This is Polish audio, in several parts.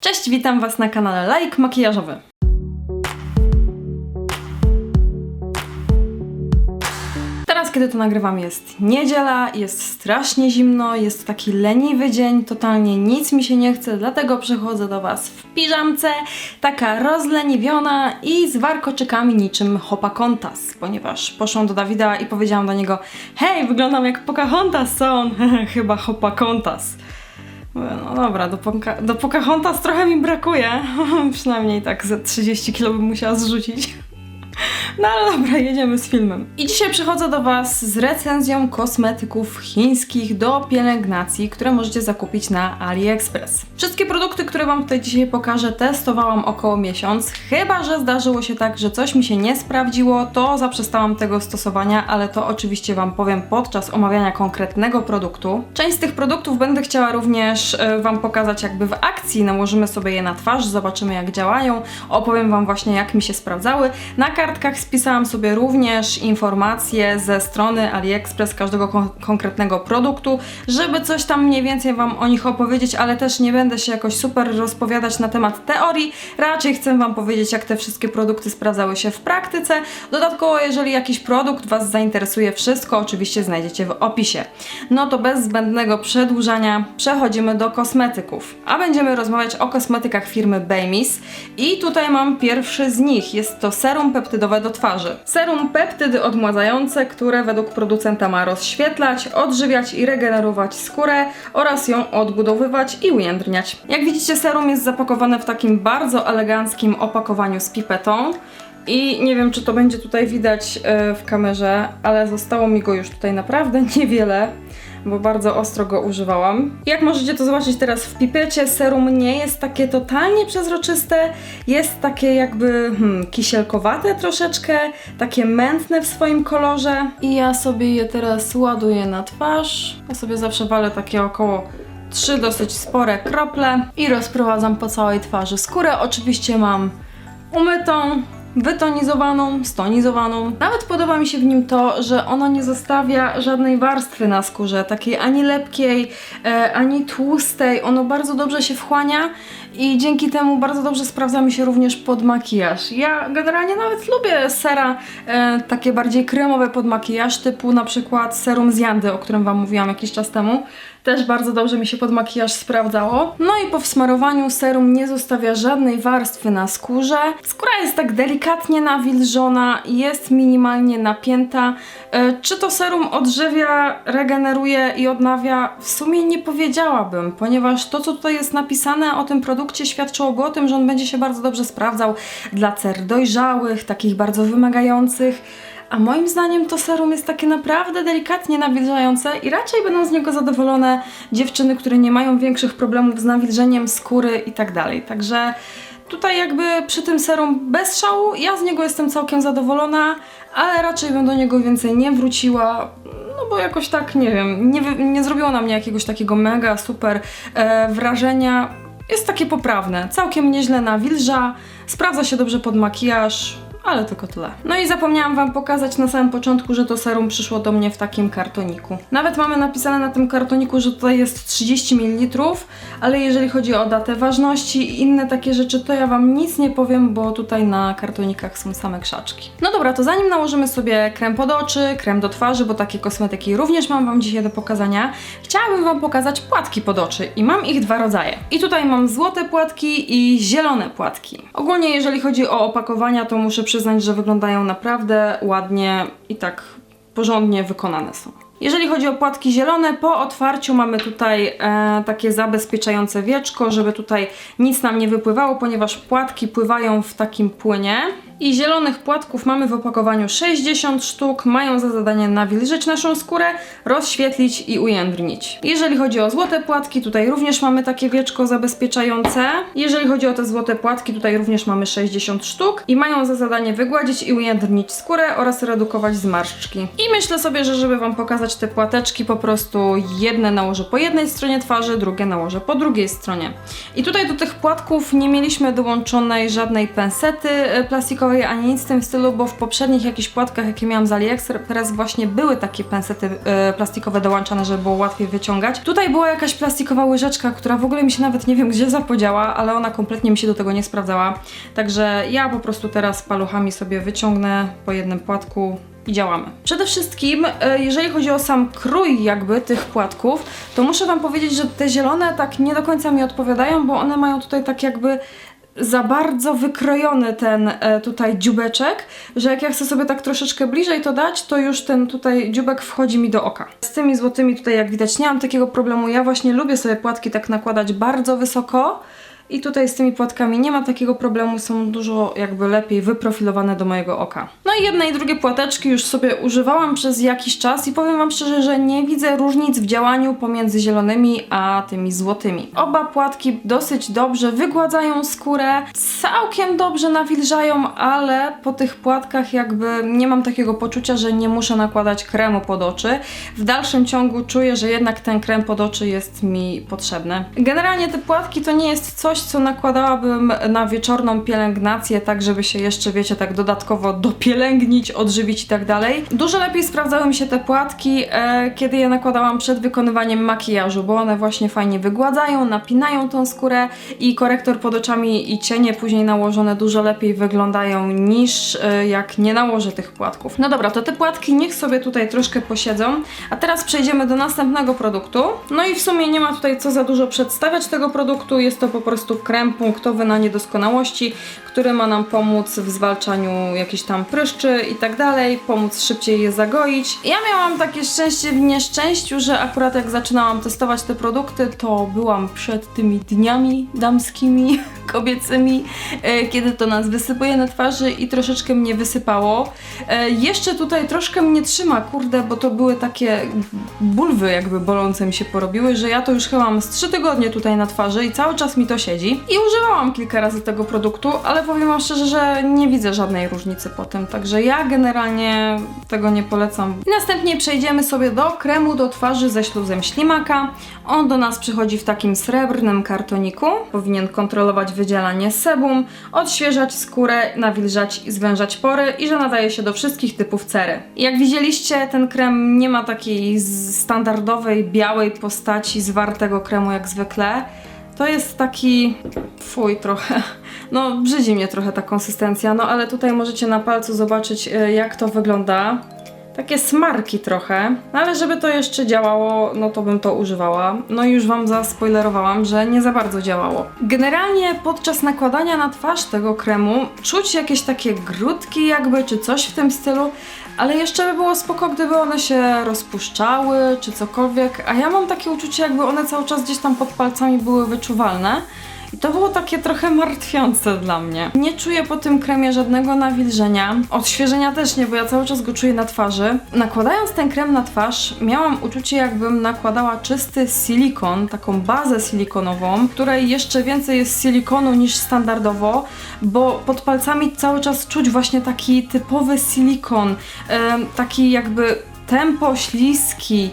Cześć, witam Was na kanale Lajk Makijażowy. Teraz, kiedy to nagrywam, jest niedziela, jest strasznie zimno, jest taki leniwy dzień, totalnie nic mi się nie chce, dlatego przychodzę do Was w piżamce, taka rozleniwiona i z warkoczykami niczym Hopakontas, ponieważ poszłam do Dawida i powiedziałam do niego hej, wyglądam jak Pocahontas, on? Chyba Hopakontas. No dobra, do, Poca- do Pocahontas trochę mi brakuje. Przynajmniej tak ze 30 kg bym musiała zrzucić. No ale dobra, jedziemy z filmem. I dzisiaj przychodzę do Was z recenzją kosmetyków chińskich do pielęgnacji, które możecie zakupić na AliExpress. Wszystkie produkty, które Wam tutaj dzisiaj pokażę, testowałam około miesiąc. Chyba, że zdarzyło się tak, że coś mi się nie sprawdziło, to zaprzestałam tego stosowania, ale to oczywiście Wam powiem podczas omawiania konkretnego produktu. Część z tych produktów będę chciała również e, Wam pokazać jakby w akcji. Nałożymy sobie je na twarz, zobaczymy jak działają. Opowiem Wam właśnie jak mi się sprawdzały. Na kartkach spisałam sobie również informacje ze strony AliExpress każdego kon- konkretnego produktu, żeby coś tam mniej więcej Wam o nich opowiedzieć, ale też nie będę się jakoś super rozpowiadać na temat teorii. Raczej chcę Wam powiedzieć, jak te wszystkie produkty sprawdzały się w praktyce. Dodatkowo, jeżeli jakiś produkt Was zainteresuje, wszystko oczywiście znajdziecie w opisie. No to bez zbędnego przedłużania przechodzimy do kosmetyków. A będziemy rozmawiać o kosmetykach firmy Baymis. I tutaj mam pierwszy z nich. Jest to serum peptydowe do twarzy. Serum peptydy odmładzające, które według producenta ma rozświetlać, odżywiać i regenerować skórę oraz ją odbudowywać i ujędrniać. Jak widzicie, serum jest zapakowane w takim bardzo eleganckim opakowaniu z pipetą. I nie wiem, czy to będzie tutaj widać e, w kamerze, ale zostało mi go już tutaj naprawdę niewiele, bo bardzo ostro go używałam. Jak możecie to zobaczyć teraz w pipecie, serum nie jest takie totalnie przezroczyste, jest takie jakby hmm, kisielkowate troszeczkę, takie mętne w swoim kolorze. I ja sobie je teraz ładuję na twarz. Ja sobie zawsze walę takie około trzy dosyć spore krople i rozprowadzam po całej twarzy. Skórę oczywiście mam umytą, wytonizowaną, stonizowaną. Nawet podoba mi się w nim to, że ono nie zostawia żadnej warstwy na skórze, takiej ani lepkiej, e, ani tłustej. Ono bardzo dobrze się wchłania i dzięki temu bardzo dobrze sprawdza mi się również pod makijaż. Ja generalnie nawet lubię sera e, takie bardziej kremowe pod makijaż, typu na przykład serum z Jandy, o którym Wam mówiłam jakiś czas temu. Też bardzo dobrze mi się pod makijaż sprawdzało. No i po wsmarowaniu serum nie zostawia żadnej warstwy na skórze. Skóra jest tak delikatnie nawilżona, jest minimalnie napięta. E, czy to serum odżywia, regeneruje i odnawia? W sumie nie powiedziałabym, ponieważ to, co tutaj jest napisane o tym produkcie, świadczyłoby o tym, że on będzie się bardzo dobrze sprawdzał dla cer dojrzałych, takich bardzo wymagających. A moim zdaniem to serum jest takie naprawdę delikatnie nawilżające i raczej będą z niego zadowolone dziewczyny, które nie mają większych problemów z nawilżeniem skóry i tak dalej. Także tutaj jakby przy tym serum bez szału, ja z niego jestem całkiem zadowolona, ale raczej bym do niego więcej nie wróciła. No bo jakoś tak, nie wiem, nie, nie zrobiło na mnie jakiegoś takiego mega super e, wrażenia. Jest takie poprawne, całkiem nieźle nawilża, sprawdza się dobrze pod makijaż, ale tylko tyle. No i zapomniałam Wam pokazać na samym początku, że to serum przyszło do mnie w takim kartoniku. Nawet mamy napisane na tym kartoniku, że tutaj jest 30 ml, ale jeżeli chodzi o datę ważności i inne takie rzeczy, to ja Wam nic nie powiem, bo tutaj na kartonikach są same krzaczki. No dobra, to zanim nałożymy sobie krem pod oczy, krem do twarzy, bo takie kosmetyki również mam Wam dzisiaj do pokazania, chciałabym Wam pokazać płatki pod oczy i mam ich dwa rodzaje. I tutaj mam złote płatki i zielone płatki. Ogólnie jeżeli chodzi o opakowania, to muszę przyznać, że wyglądają naprawdę ładnie i tak porządnie wykonane są. Jeżeli chodzi o płatki zielone, po otwarciu mamy tutaj e, takie zabezpieczające wieczko, żeby tutaj nic nam nie wypływało, ponieważ płatki pływają w takim płynie. I zielonych płatków mamy w opakowaniu 60 sztuk, mają za zadanie nawilżyć naszą skórę, rozświetlić i ujędrnić. Jeżeli chodzi o złote płatki, tutaj również mamy takie wieczko zabezpieczające. Jeżeli chodzi o te złote płatki, tutaj również mamy 60 sztuk i mają za zadanie wygładzić i ujędrnić skórę oraz redukować zmarszczki. I myślę sobie, że żeby Wam pokazać te płateczki, po prostu jedne nałożę po jednej stronie twarzy, drugie nałożę po drugiej stronie. I tutaj do tych płatków nie mieliśmy dołączonej żadnej pensety e, plastikowej, ani nic w tym stylu, bo w poprzednich jakichś płatkach, jakie miałam z AliExpress właśnie były takie pensety e, plastikowe dołączane, żeby było łatwiej wyciągać. Tutaj była jakaś plastikowa łyżeczka, która w ogóle mi się nawet nie wiem gdzie zapodziała, ale ona kompletnie mi się do tego nie sprawdzała. Także ja po prostu teraz paluchami sobie wyciągnę po jednym płatku i działamy. Przede wszystkim, e, jeżeli chodzi o sam krój jakby tych płatków, to muszę Wam powiedzieć, że te zielone tak nie do końca mi odpowiadają, bo one mają tutaj tak jakby za bardzo wykrojony ten e, tutaj dziubeczek, że jak ja chcę sobie tak troszeczkę bliżej to dać, to już ten tutaj dziubek wchodzi mi do oka. Z tymi złotymi tutaj jak widać nie mam takiego problemu. Ja właśnie lubię sobie płatki tak nakładać bardzo wysoko, i tutaj z tymi płatkami nie ma takiego problemu, są dużo jakby lepiej wyprofilowane do mojego oka. No i jedne i drugie płateczki już sobie używałam przez jakiś czas i powiem Wam szczerze, że nie widzę różnic w działaniu pomiędzy zielonymi a tymi złotymi. Oba płatki dosyć dobrze wygładzają skórę, całkiem dobrze nawilżają, ale po tych płatkach jakby nie mam takiego poczucia, że nie muszę nakładać kremu pod oczy. W dalszym ciągu czuję, że jednak ten krem pod oczy jest mi potrzebny. Generalnie te płatki to nie jest coś, co nakładałabym na wieczorną pielęgnację, tak żeby się jeszcze, wiecie, tak dodatkowo dopielęgnić, odżywić i tak dalej. Dużo lepiej sprawdzały mi się te płatki, e, kiedy je nakładałam przed wykonywaniem makijażu, bo one właśnie fajnie wygładzają, napinają tą skórę i korektor pod oczami i cienie później nałożone dużo lepiej wyglądają niż e, jak nie nałożę tych płatków. No dobra, to te płatki niech sobie tutaj troszkę posiedzą, a teraz przejdziemy do następnego produktu. No i w sumie nie ma tutaj co za dużo przedstawiać tego produktu, jest to po prostu krem punktowy na niedoskonałości, który ma nam pomóc w zwalczaniu jakichś tam pryszczy i tak dalej, pomóc szybciej je zagoić. Ja miałam takie szczęście w nieszczęściu, że akurat jak zaczynałam testować te produkty, to byłam przed tymi dniami damskimi, kobiecymi, e, kiedy to nas wysypuje na twarzy i troszeczkę mnie wysypało. E, jeszcze tutaj troszkę mnie trzyma, kurde, bo to były takie bulwy jakby bolące mi się porobiły, że ja to już chyba mam z 3 tygodnie tutaj na twarzy i cały czas mi to siedzi. I używałam kilka razy tego produktu, ale powiem wam szczerze, że nie widzę żadnej różnicy po tym, także ja generalnie tego nie polecam. I następnie przejdziemy sobie do kremu do twarzy ze śluzem ślimaka. On do nas przychodzi w takim srebrnym kartoniku. Powinien kontrolować wydzielanie sebum, odświeżać skórę, nawilżać i zwężać pory i że nadaje się do wszystkich typów cery. Jak widzieliście, ten krem nie ma takiej standardowej, białej postaci zwartego kremu jak zwykle. To jest taki fuj trochę. No, brzydzi mnie trochę ta konsystencja, no ale tutaj możecie na palcu zobaczyć, e, jak to wygląda. Takie smarki trochę, ale żeby to jeszcze działało, no to bym to używała. No i już Wam zaspoilerowałam, że nie za bardzo działało. Generalnie podczas nakładania na twarz tego kremu czuć jakieś takie grudki jakby, czy coś w tym stylu, ale jeszcze by było spoko, gdyby one się rozpuszczały, czy cokolwiek, a ja mam takie uczucie, jakby one cały czas gdzieś tam pod palcami były wyczuwalne. I to było takie trochę martwiące dla mnie. Nie czuję po tym kremie żadnego nawilżenia. Odświeżenia też nie, bo ja cały czas go czuję na twarzy. Nakładając ten krem na twarz, miałam uczucie jakbym nakładała czysty silikon, taką bazę silikonową, której jeszcze więcej jest silikonu niż standardowo, bo pod palcami cały czas czuć właśnie taki typowy silikon, taki jakby tempo śliski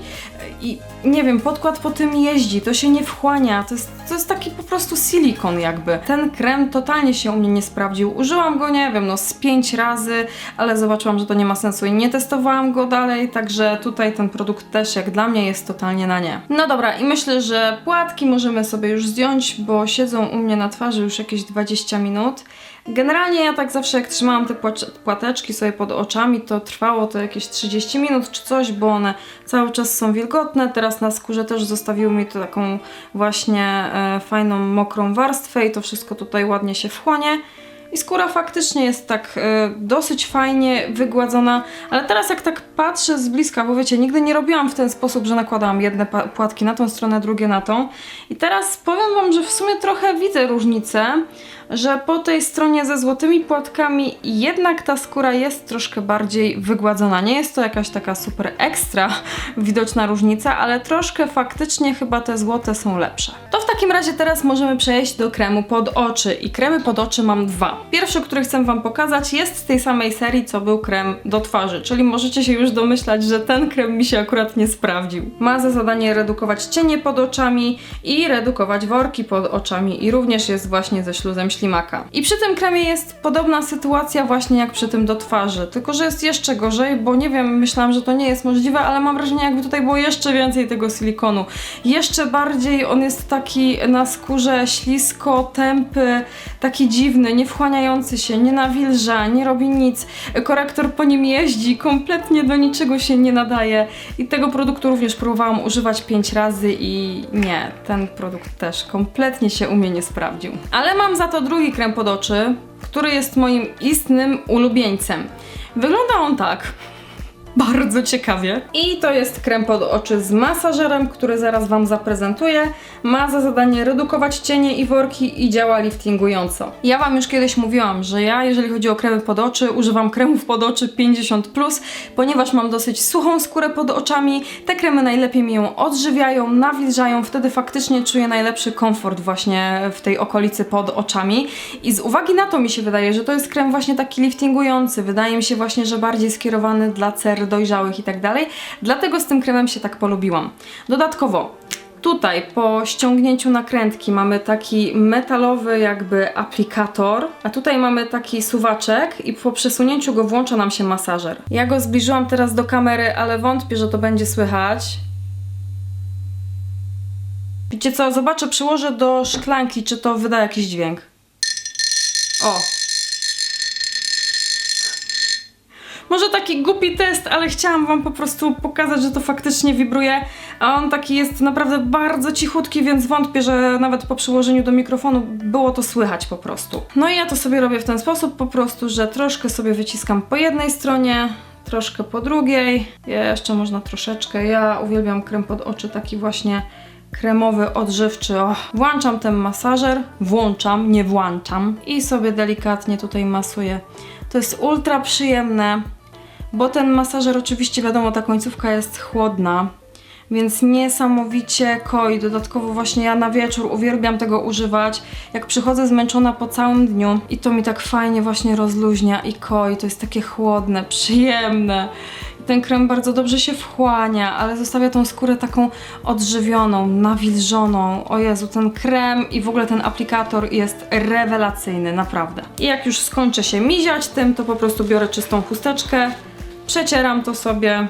i nie wiem, podkład po tym jeździ, to się nie wchłania, to jest, to jest taki po prostu silikon jakby. Ten krem totalnie się u mnie nie sprawdził. Użyłam go, nie wiem, no z pięć razy, ale zobaczyłam, że to nie ma sensu i nie testowałam go dalej, także tutaj ten produkt też jak dla mnie jest totalnie na nie. No dobra, i myślę, że płatki możemy sobie już zdjąć, bo siedzą u mnie na twarzy już jakieś 20 minut. Generalnie ja tak zawsze jak trzymałam te płateczki sobie pod oczami, to trwało to jakieś 30 minut czy coś, bo one cały czas są wilgotne. Teraz na skórze też zostawiły mi to taką właśnie e, fajną, mokrą warstwę i to wszystko tutaj ładnie się wchłonie. I skóra faktycznie jest tak e, dosyć fajnie wygładzona, ale teraz jak tak patrzę z bliska, bo wiecie, nigdy nie robiłam w ten sposób, że nakładałam jedne płatki na tą stronę, drugie na tą. I teraz powiem Wam, że w sumie trochę widzę różnicę, że po tej stronie ze złotymi płatkami jednak ta skóra jest troszkę bardziej wygładzona. Nie jest to jakaś taka super ekstra widoczna różnica, ale troszkę faktycznie chyba te złote są lepsze. To w takim razie teraz możemy przejść do kremu pod oczy i kremy pod oczy mam dwa. Pierwszy, który chcę Wam pokazać jest z tej samej serii, co był krem do twarzy, czyli możecie się już domyślać, że ten krem mi się akurat nie sprawdził. Ma za zadanie redukować cienie pod oczami i redukować worki pod oczami i również jest właśnie ze śluzem ślimaka. I przy tym kremie jest podobna sytuacja właśnie jak przy tym do twarzy, tylko że jest jeszcze gorzej, bo nie wiem, myślałam, że to nie jest możliwe, ale mam wrażenie jakby tutaj było jeszcze więcej tego silikonu. Jeszcze bardziej on jest taki na skórze ślisko, tępy, taki dziwny, nie wchłaniający się, nie nawilża, nie robi nic. Korektor po nim jeździ, kompletnie do niczego się nie nadaje. I tego produktu również próbowałam używać 5 razy i nie, ten produkt też kompletnie się u mnie nie sprawdził. Ale mam za to drugi krem pod oczy, który jest moim istnym ulubieńcem. Wygląda on tak. Bardzo ciekawie. I to jest krem pod oczy z masażerem, który zaraz Wam zaprezentuję. Ma za zadanie redukować cienie i worki i działa liftingująco. Ja Wam już kiedyś mówiłam, że ja, jeżeli chodzi o kremy pod oczy, używam kremów pod oczy 50+, ponieważ mam dosyć suchą skórę pod oczami. Te kremy najlepiej mi ją odżywiają, nawilżają, wtedy faktycznie czuję najlepszy komfort właśnie w tej okolicy pod oczami. I z uwagi na to mi się wydaje, że to jest krem właśnie taki liftingujący. Wydaje mi się właśnie, że bardziej skierowany dla cer dojrzałych i tak dalej. Dlatego z tym kremem się tak polubiłam. Dodatkowo Tutaj po ściągnięciu nakrętki mamy taki metalowy jakby aplikator, a tutaj mamy taki suwaczek i po przesunięciu go włącza nam się masażer. Ja go zbliżyłam teraz do kamery, ale wątpię, że to będzie słychać. Wiecie co, zobaczę, przyłożę do szklanki, czy to wyda jakiś dźwięk. O, Może taki głupi test, ale chciałam wam po prostu pokazać, że to faktycznie wibruje, a on taki jest naprawdę bardzo cichutki, więc wątpię, że nawet po przyłożeniu do mikrofonu było to słychać po prostu. No i ja to sobie robię w ten sposób po prostu, że troszkę sobie wyciskam po jednej stronie, troszkę po drugiej, jeszcze można troszeczkę. Ja uwielbiam krem pod oczy, taki właśnie kremowy, odżywczy. O, włączam ten masażer, włączam, nie włączam i sobie delikatnie tutaj masuję. To jest ultra przyjemne, bo ten masażer oczywiście wiadomo, ta końcówka jest chłodna, więc niesamowicie koi. Dodatkowo właśnie ja na wieczór uwielbiam tego używać, jak przychodzę zmęczona po całym dniu i to mi tak fajnie właśnie rozluźnia i koi. To jest takie chłodne, przyjemne. Ten krem bardzo dobrze się wchłania, ale zostawia tą skórę taką odżywioną, nawilżoną. O Jezu, ten krem i w ogóle ten aplikator jest rewelacyjny, naprawdę. I jak już skończę się miziać tym, to po prostu biorę czystą chusteczkę, przecieram to sobie,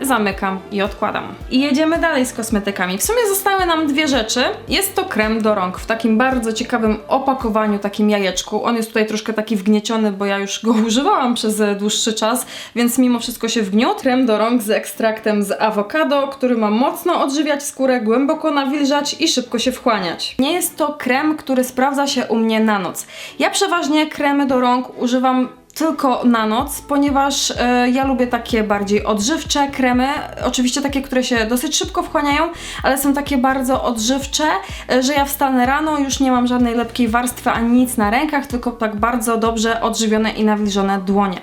zamykam i odkładam. I jedziemy dalej z kosmetykami. W sumie zostały nam dwie rzeczy. Jest to krem do rąk w takim bardzo ciekawym opakowaniu, takim jajeczku. On jest tutaj troszkę taki wgnieciony, bo ja już go używałam przez dłuższy czas, więc mimo wszystko się wgniótł. Krem do rąk z ekstraktem z awokado, który ma mocno odżywiać skórę, głęboko nawilżać i szybko się wchłaniać. Nie jest to krem, który sprawdza się u mnie na noc. Ja przeważnie kremy do rąk używam tylko na noc, ponieważ e, ja lubię takie bardziej odżywcze kremy, oczywiście takie, które się dosyć szybko wchłaniają, ale są takie bardzo odżywcze, e, że ja wstanę rano, już nie mam żadnej lepkiej warstwy ani nic na rękach, tylko tak bardzo dobrze odżywione i nawilżone dłonie.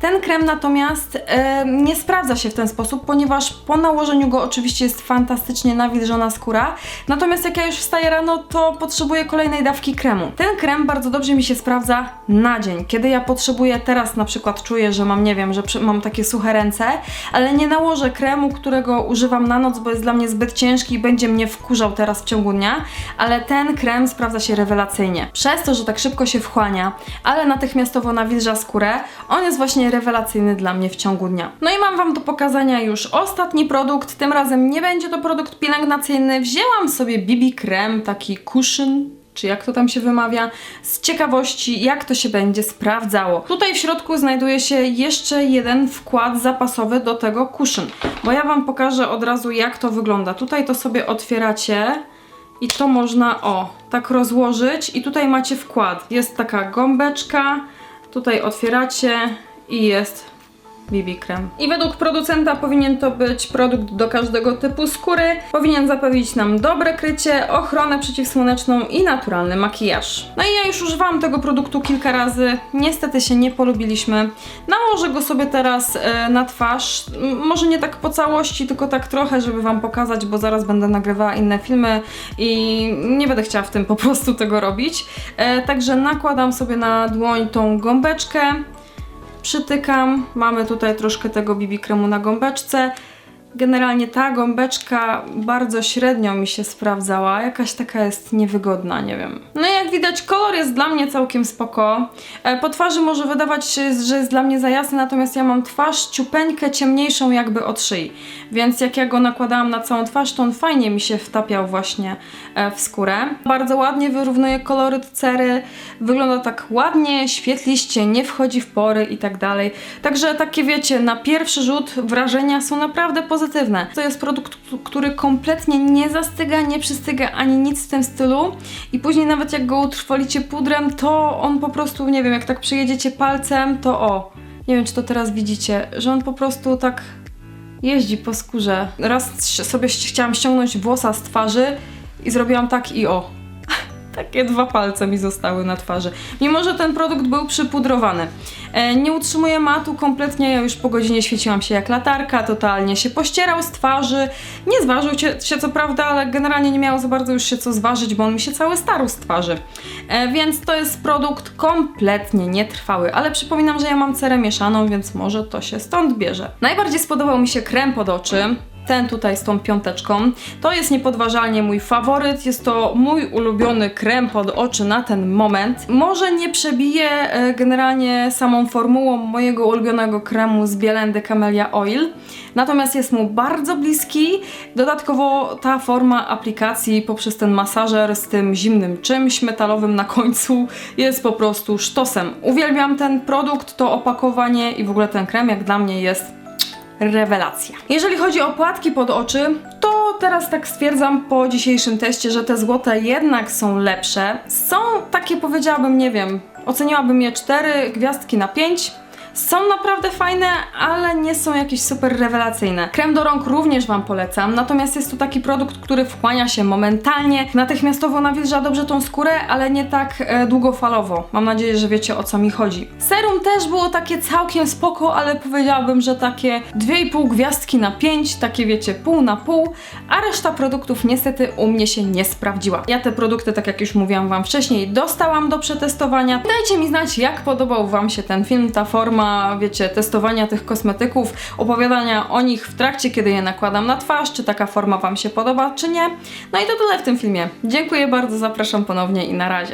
Ten krem natomiast e, nie sprawdza się w ten sposób, ponieważ po nałożeniu go oczywiście jest fantastycznie nawilżona skóra, natomiast jak ja już wstaję rano, to potrzebuję kolejnej dawki kremu. Ten krem bardzo dobrze mi się sprawdza na dzień, kiedy ja potrzebuję teraz na przykład czuję, że mam, nie wiem, że mam takie suche ręce, ale nie nałożę kremu, którego używam na noc, bo jest dla mnie zbyt ciężki i będzie mnie wkurzał teraz w ciągu dnia, ale ten krem sprawdza się rewelacyjnie. Przez to, że tak szybko się wchłania, ale natychmiastowo nawilża skórę, on jest właśnie rewelacyjny dla mnie w ciągu dnia. No i mam Wam do pokazania już ostatni produkt, tym razem nie będzie to produkt pielęgnacyjny, wzięłam sobie BB krem, taki cushion, czy jak to tam się wymawia, z ciekawości, jak to się będzie sprawdzało. Tutaj w środku znajduje się jeszcze jeden wkład zapasowy do tego cushion, bo ja Wam pokażę od razu, jak to wygląda. Tutaj to sobie otwieracie i to można, o, tak rozłożyć i tutaj macie wkład. Jest taka gąbeczka, tutaj otwieracie i jest BB krem. I według producenta powinien to być produkt do każdego typu skóry. Powinien zapewnić nam dobre krycie, ochronę przeciwsłoneczną i naturalny makijaż. No i ja już używałam tego produktu kilka razy. Niestety się nie polubiliśmy. Nałożę go sobie teraz e, na twarz. Może nie tak po całości, tylko tak trochę, żeby wam pokazać, bo zaraz będę nagrywała inne filmy i nie będę chciała w tym po prostu tego robić. E, także nakładam sobie na dłoń tą gąbeczkę przytykam. Mamy tutaj troszkę tego BB kremu na gąbeczce. Generalnie ta gąbeczka bardzo średnio mi się sprawdzała, jakaś taka jest niewygodna, nie wiem. No i jak widać kolor jest dla mnie całkiem spoko. E, Po twarzy może wydawać się, że jest dla mnie za jasny, natomiast ja mam twarz ciupeńkę ciemniejszą jakby od szyi. Więc jak ja go nakładałam na całą twarz, to on fajnie mi się wtapiał właśnie e, w skórę. Bardzo ładnie wyrównuje koloryt cery, wygląda tak ładnie, świetliście, nie wchodzi w pory i tak dalej. Także takie wiecie, na pierwszy rzut wrażenia są naprawdę pozytywne. To jest produkt, który kompletnie nie zastyga, nie przystyga ani nic w tym stylu i później nawet jak go utrwalicie pudrem, to on po prostu, nie wiem, jak tak przejedziecie palcem, to o, nie wiem czy to teraz widzicie, że on po prostu tak jeździ po skórze. Raz sobie chciałam ściągnąć włosa z twarzy i zrobiłam tak i o. Takie dwa palce mi zostały na twarzy. Mimo, że ten produkt był przypudrowany. E, nie utrzymuje matu kompletnie, ja już po godzinie świeciłam się jak latarka, totalnie się pościerał z twarzy. Nie zważył się, co prawda, ale generalnie nie miało za bardzo już się co zważyć, bo on mi się cały starł z twarzy. E, więc to jest produkt kompletnie nietrwały, ale przypominam, że ja mam cerę mieszaną, więc może to się stąd bierze. Najbardziej spodobał mi się krem pod oczy ten tutaj z tą piąteczką. To jest niepodważalnie mój faworyt. Jest to mój ulubiony krem pod oczy na ten moment. Może nie przebije e, generalnie samą formułą mojego ulubionego kremu z Bielendy Camellia Oil, natomiast jest mu bardzo bliski. Dodatkowo ta forma aplikacji poprzez ten masażer z tym zimnym czymś metalowym na końcu jest po prostu sztosem. Uwielbiam ten produkt, to opakowanie i w ogóle ten krem jak dla mnie jest rewelacja. Jeżeli chodzi o płatki pod oczy, to teraz tak stwierdzam po dzisiejszym teście, że te złote jednak są lepsze. Są takie powiedziałabym, nie wiem, oceniłabym je 4 gwiazdki na 5. Są naprawdę fajne, ale nie są jakieś super rewelacyjne. Krem do rąk również Wam polecam, natomiast jest to taki produkt, który wchłania się momentalnie, natychmiastowo nawilża dobrze tą skórę, ale nie tak e, długofalowo. Mam nadzieję, że wiecie o co mi chodzi. Serum też było takie całkiem spoko, ale powiedziałabym, że takie 2,5 gwiazdki na 5, takie wiecie, pół na pół, a reszta produktów niestety u mnie się nie sprawdziła. Ja te produkty, tak jak już mówiłam Wam wcześniej, dostałam do przetestowania. Dajcie mi znać, jak podobał Wam się ten film, ta forma, wiecie, testowania tych kosmetyków, opowiadania o nich w trakcie, kiedy je nakładam na twarz, czy taka forma Wam się podoba, czy nie. No i to tyle w tym filmie. Dziękuję bardzo, zapraszam ponownie i na razie.